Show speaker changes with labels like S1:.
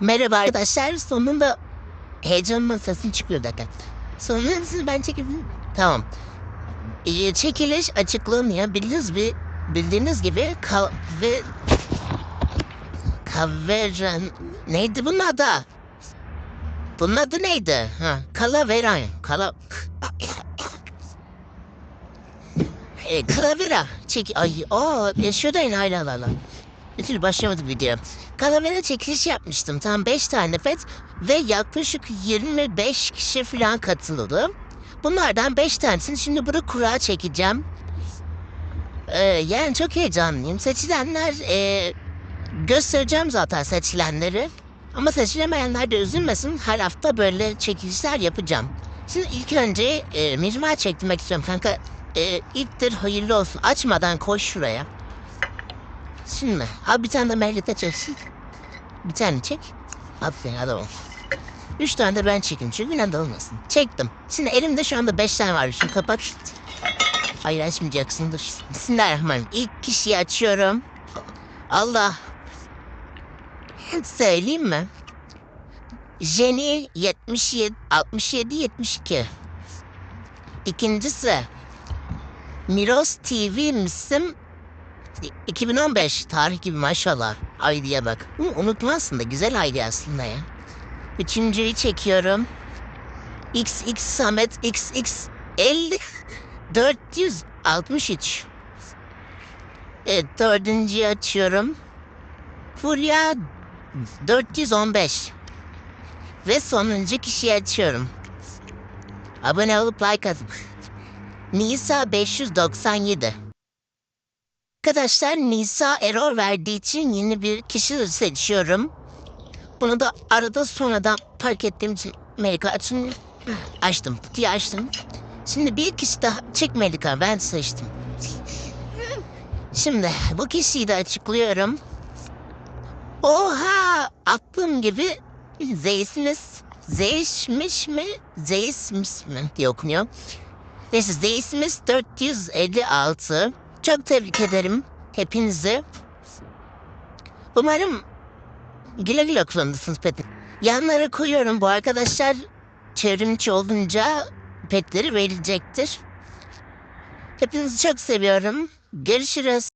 S1: Merhaba arkadaşlar. Sonunda heyecanımın sesi çıkıyor zaten. Sonunda sizi ben çekebilirim. Tamam. Ee, çekiliş açıklanıyor. Bildiğiniz, bir, bildiğiniz gibi kahve... Kahveren... Neydi bunun adı? Bunun adı neydi? Ha, Kalaveran. Kala... E, Kalavera. Çek... Ay, aa, yaşıyordayın hala hala. Bir türlü başlamadı video. Kalavera çekiliş yapmıştım. Tam 5 tane pet ve yaklaşık 25 kişi falan katıldı. Bunlardan 5 tanesini şimdi burada kura çekeceğim. Ee, yani çok heyecanlıyım. Seçilenler e, göstereceğim zaten seçilenleri. Ama seçilemeyenler de üzülmesin. Her hafta böyle çekilişler yapacağım. Şimdi ilk önce e, mecmua çektirmek istiyorum kanka. E, ilktir hayırlı olsun. Açmadan koş şuraya. Şimdi al bir tane de Mehlet'e çeksin. Bir tane çek. Aferin adamım. Üç tane de ben çekeyim çünkü de olmasın. Çektim. Şimdi elimde şu anda beş tane var. Şunu kapat. Hayır açmayacaksın dur. Bismillahirrahmanirrahim. İlk kişiyi açıyorum. Allah. Söyleyeyim mi? Jenny 77 67 72. İkincisi Miros TV misim 2015 tarih gibi maşallah. Aydiye bak. Hı, unutmazsın da güzel aydi aslında ya. Üçüncüyü çekiyorum. XX Samet XX 50 463. Evet dördüncüyü açıyorum. Fulya 415. Ve sonuncu kişiyi açıyorum. Abone olup like atın. Nisa 597. Arkadaşlar Nisa error verdiği için yeni bir kişi seçiyorum. Bunu da arada sonradan fark ettiğim için Melika açın açtım. Kutuyu açtım. Şimdi bir kişi daha çek Melika ben seçtim. Şimdi bu kişiyi de açıklıyorum. Oha! Aklım gibi Zeysiniz. Zeysmiş mi? Zeysmiş mi diye okunuyor. Neyse Zeysimiz 456. Çok tebrik ederim hepinizi. Umarım güle güle kullanırsınız peti. Yanlara koyuyorum bu arkadaşlar çevrimiçi olunca petleri verilecektir. Hepinizi çok seviyorum. Görüşürüz.